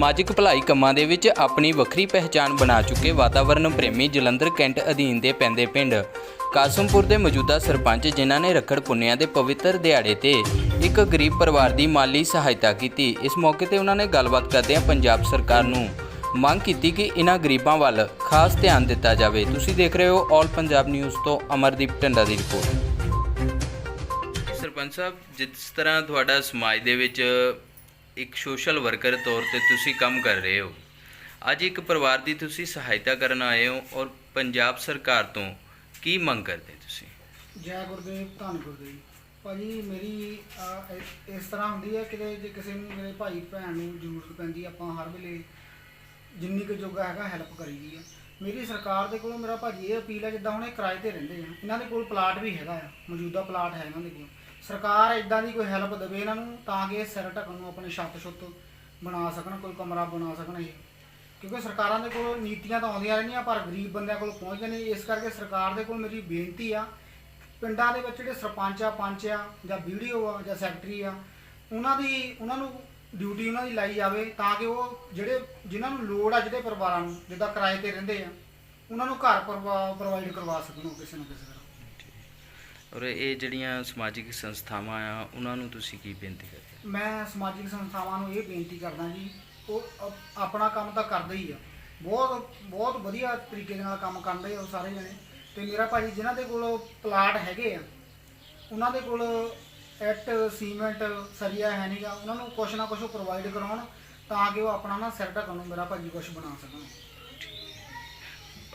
ਸਮਾਜਿਕ ਭਲਾਈ ਕੰਮਾਂ ਦੇ ਵਿੱਚ ਆਪਣੀ ਵੱਖਰੀ ਪਹਿਚਾਣ ਬਣਾ ਚੁੱਕੇ ਵਾਤਾਵਰਣ ਪ੍ਰੇਮੀ ਜਲੰਧਰ ਕੈਂਟ ਅਧੀਨ ਦੇ ਪੈਂਦੇ ਪਿੰਡ। ਕਾਸਮਪੁਰ ਦੇ ਮੌਜੂਦਾ ਸਰਪੰਚ ਜਿਨ੍ਹਾਂ ਨੇ ਰੱਖੜ ਪੁੰਨਿਆ ਦੇ ਪਵਿੱਤਰ ਦਿਹਾੜੇ ਤੇ ਇੱਕ ਗਰੀਬ ਪਰਿਵਾਰ ਦੀ ਮਾਲੀ ਸਹਾਇਤਾ ਕੀਤੀ। ਇਸ ਮੌਕੇ ਤੇ ਉਹਨਾਂ ਨੇ ਗੱਲਬਾਤ ਕਰਦਿਆਂ ਪੰਜਾਬ ਸਰਕਾਰ ਨੂੰ ਮੰਗ ਕੀਤੀ ਕਿ ਇਹਨਾਂ ਗਰੀਬਾਂ ਵੱਲ ਖਾਸ ਧਿਆਨ ਦਿੱਤਾ ਜਾਵੇ। ਤੁਸੀਂ ਦੇਖ ਰਹੇ ਹੋ ਆਲ ਪੰਜਾਬ ਨਿਊਜ਼ ਤੋਂ ਅਮਰਦੀਪ ਢੰਡਾ ਦੀ ਰਿਪੋਰਟ। ਸਰਪੰਚ ਸਾਹਿਬ, ਜਿਸ ਤਰ੍ਹਾਂ ਤੁਹਾਡਾ ਸਮਾਜ ਦੇ ਵਿੱਚ ਇੱਕ ਸੋਸ਼ਲ ਵਰਕਰ ਤੌਰ ਤੇ ਤੁਸੀਂ ਕੰਮ ਕਰ ਰਹੇ ਹੋ। ਅੱਜ ਇੱਕ ਪਰਿਵਾਰ ਦੀ ਤੁਸੀਂ ਸਹਾਇਤਾ ਕਰਨ ਆਏ ਹੋ ਔਰ ਪੰਜਾਬ ਸਰਕਾਰ ਤੋਂ ਕੀ ਮੰਗ ਕਰਦੇ ਤੁਸੀਂ? ਜੈ ਗੁਰਦੇਵ ਧੰਨ ਗੁਰਦੇਵ। ਭਾਜੀ ਮੇਰੀ ਅਹ, ਇ- ਇਸ ਤਰ੍ਹਾਂ ਹੁੰਦੀ ਹੈ ਕਿ ਜੇ ਕਿਸੇ ਨੂੰ ਮੇਰੇ ਭਾਈ ਭੈਣ ਨੂੰ ਜ਼ਰੂਰਤ ਪੈਂਦੀ ਹੈ, ਆਪਾਂ ਹਰ ਵੇਲੇ ਜਿੰਨੀ ਕੁ ਜੋਗਾ ਹੈਗਾ ਹੈਲਪ ਕਰੀਦੀ ਆ ਮੇਰੀ ਸਰਕਾਰ ਦੇ ਕੋਲੋਂ ਮੇਰਾ ਭਾਜੀ ਇਹ ਅਪੀਲ ਹੈ ਜਿੱਦਾਂ ਹੁਣ ਇਹ ਕਿਰਾਏ ਤੇ ਰਹਿੰਦੇ ਆ। ਇਹਨਾਂ ਦੇ ਕੋਲ ਪਲਾਟ ਵੀ ਹੈਗਾ ਆ ਮੌਜੂਦਾ ਪਲਾਟ ਹੈ ਇਹਨਾਂ ਦੇ ਕੋਲ। ਸਰਕਾਰ ਇਦਾਂ ਦੀ ਕੋਈ ਹੈਲਪ ਦੇਵੇ ਇਹਨਾਂ ਨੂੰ, ਤਾਂ ਕਿ ਇਹ ਸਿਰ ਢੱਕਣ ਨੂੰ ਆਪਣੀ ਛੱਤ ਛੁੱਤ ਬਣਾ ਸਕਣ, ਕੋਈ ਕਮਰਾ ਬਣਾ ਸਕਣ ਇਹ। ਕਿਉਂਕਿ ਸਰਕਾਰਾਂ ਦੇ ਕੋਲ ਨੀਤੀਆਂ ਤਾਂ ਆਉਂਦੀਆਂ ਰਹਿੰਦੀਆਂ, ਪਰ ਗਰੀਬ ਬੰਦਿਆਂ ਕੋਲ ਪਹੁੰਚਦੇ ਨਹੀਂ। ਇਸ ਕਰਕੇ ਸਰਕਾਰ ਦੇ ਕੋਲ ਮੇਰੀ ਬੇਨਤੀ ਆ, ਪਿੰਡਾਂ ਦੇ ਵਿੱਚ ਜਿਹੜੇ ਸਰਪੰਚ ਆ, ਪੰਚ ਆ, ਜਾਂ ਵੀਡੀਓ ਆ, ਜਾਂ ਸੈਕਟਰੀ ਆ, ਉਹਨਾਂ ਦੀ, ਉਹਨਾਂ ਨੂੰ ਡਿਊਟੀ ਉਹਨਾਂ ਦੀ ਲਾਈ ਜਾਵੇ, ਤਾਂ ਕਿ ਉਹ ਜਿਹੜੇ, ਜਿਨ੍ਹਾਂ ਨੂੰ ਲੋੜ ਆ ਜਿਹੜੇ ਪਰਿਵਾਰਾਂ ਨੂੰ, ਜਿੱਦਾਂ ਕਿਰਾਏ ਤੇ ਰਹਿੰਦੇ ਆ, ਉਹਨਾਂ ਨੂੰ ਘਰ ਪ੍ਰੋਵਾਈਡ ਕਰਵਾ ਸਕਣ ਉਹ ਕਿਸੇ ਨਾ ਕਿਸੇ ਤਰ੍ਹਾਂ। ਔਰ ਇਹ ਜਿਹੜੀਆਂ ਸਮਾਜਿਕ ਸੰਸਥਾਵਾਂ ਆ ਉਹਨਾਂ ਨੂੰ ਤੁਸੀਂ ਕੀ ਬੇਨਤੀ ਕਰਦੇ ਮੈਂ ਸਮਾਜਿਕ ਸੰਸਥਾਵਾਂ ਨੂੰ ਇਹ ਬੇਨਤੀ ਕਰਦਾ ਜੀ ਉਹ ਅਪ- ਆਪਣਾ ਕੰਮ ਤਾਂ ਕਰਦੇ ਹੀ ਆ। ਬਹੁਤ ਬਹੁਤ ਵਧੀਆ ਤਰੀਕੇ ਦੇ ਨਾਲ ਕੰਮ ਕਰਦੇ ਆ ਉਹ ਸਾਰੇ ਜਣੇ। ਤੇ ਮੇਰਾ ਭਾਜੀ ਜਿਨ੍ਹਾਂ ਦੇ ਕੋਲ ਪਲਾਟ ਹੈਗੇ ਆ ਉਹਨਾਂ ਦੇ ਕੋਲ ਇੱਟ ਸੀਮੈਂਟ ਸਰੀਆ ਹੈ ਨਹੀਂਗਾ ਉਹਨਾਂ ਨੂੰ ਕੁਛ ਨਾ ਕੁਛ ਪ੍ਰੋਵਾਈਡ ਕਰਾਉਣ ਤਾਂ ਕਿ ਉਹ ਆਪਣਾ ਨਾ ਸਿਰ ਢੱਕਣ ਨੂੰ ਮੇਰਾ ਭਾਜੀ ਕੁਛ ਬਣਾ ਸਕਣ।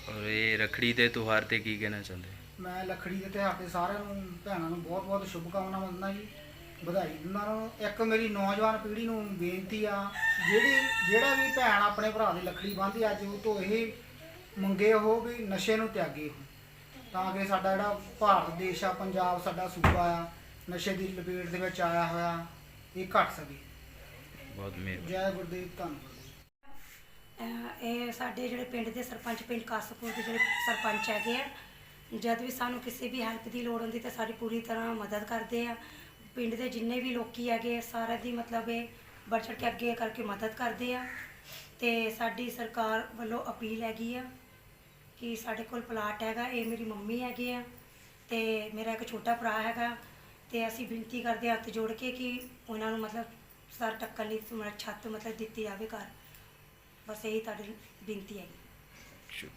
ਔਰ ਇਹ ਰਖੜੀ ਦੇ ਤਿਉਹਾਰ ਤੇ ਕੀ ਕਹਿਣਾ ਚਾਹੁੰਦੇ ਮੈਂ ਲੱਖੜੀ ਦੇ ਤਿਉਹਾਰ ਤੇ ਸਾਰਿਆਂ ਨੂੰ ਭੈਣਾਂ ਨੂੰ ਬਹੁਤ ਬਹੁਤ ਸ਼ੁਭਕਾਮਨਾਵਾਂ ਦਿੰਦਾ ਜੀ ਵਧਾਈ ਦਿੰਦਾ ਉਹਨਾਂ ਨੂੰ ਇੱਕ ਮੇਰੀ ਨੌਜਵਾਨ ਪੀੜ੍ਹੀ ਨੂੰ ਬੇਨਤੀ ਆ ਜਿਹੜੀ ਜਿਹੜਾ ਵੀ ਭੈਣ ਆਪਣੇ ਭਰਾ ਦੀ ਲੱਖੜੀ ਬੰਨ੍ਹਦੀ ਅੱਜ ਉਹ ਤੋਂ ਇਹ ਮੰਗੇ ਉਹ ਵੀ ਨਸ਼ੇ ਨੂੰ ਤਿਆਗੇ ਤਾਂ ਕਿ ਸਾਡਾ ਜਿਹੜਾ ਭਾਰਤ ਦੇਸ਼ ਆ ਪੰਜਾਬ ਸਾਡਾ ਸੂਬਾ ਆ ਨਸ਼ੇ ਦੀ ਲਪੇਟ ਦੇ ਵਿੱਚ ਆਇਆ ਹੋਇਆ ਇਹ ਘਟ ਸਕੇ। ਬਹੁਤ ਮਿਹਰਬਾਨੀ ਜੈ ਗੁਰਦੇਵ ਧੰਨਵਾਦ ਅਹ ਇਹ ਸਾਡੇ ਜਿਹੜੇ ਪਿੰਡ ਦੇ ਸਰਪੰਚ ਪਿੰਡ ਕਾਸਪੁਰ ਦੇ ਜਿਹੜੇ ਸਰਪੰਚ ਹੈਗੇ ਆ ਜਦ ਵੀ ਸਾਨੂੰ ਕਿਸੇ ਵੀ ਹੈਲਪ ਦੀ ਲੋੜ ਹੁੰਦੀ ਤਾਂ ਸਾਡੀ ਪੂਰੀ ਤਰ੍ਹਾਂ ਮਦਦ ਕਰਦੇ ਆ। ਪਿੰਡ ਦੇ ਜਿੰਨੇ ਵੀ ਲੋਕੀ ਹੈਗੇ ਸਾਰਿਆਂ ਦੀ ਮਤਲਬ ਇਹ ਵੱਧ ਚੜ੍ਹ ਕੇ ਅੱਗੇ ਕਰਕੇ ਮਦਦ ਕਰਦੇ ਆ। ਤੇ ਸਾਡੀ ਸਰਕਾਰ ਵੱਲੋਂ ਅਪੀਲ ਹੈਗੀ ਆ ਕਿ ਸਾਡੇ ਕੋਲ ਪਲਾਟ ਹੈਗਾ, ਇਹ ਮੇਰੀ ਮੰਮੀ ਹੈਗੇ ਆ ਤੇ ਮੇਰਾ ਇੱਕ ਛੋਟਾ ਭਰਾ ਹੈਗਾ ਤੇ ਅਸੀਂ ਬੇਨਤੀ ਕਰਦੇ ਹਾਂ ਹੱਥ ਜੋੜ ਕੇ ਕਿ ਉਹਨਾਂ ਨੂੰ ਮਤਲਬ ਸਰ ਟੱਕਰ ਲਈ ਮਤਲਬ ਛੱਤ ਮਤਲਬ ਦਿੱਤੀ ਜਾਵੇ ਘਰ। ਬਸ ਇਹੀ ਤੁਹਾਡੀ ਬੇਨਤੀ ਹੈਗੀ। ਸ਼ੁ-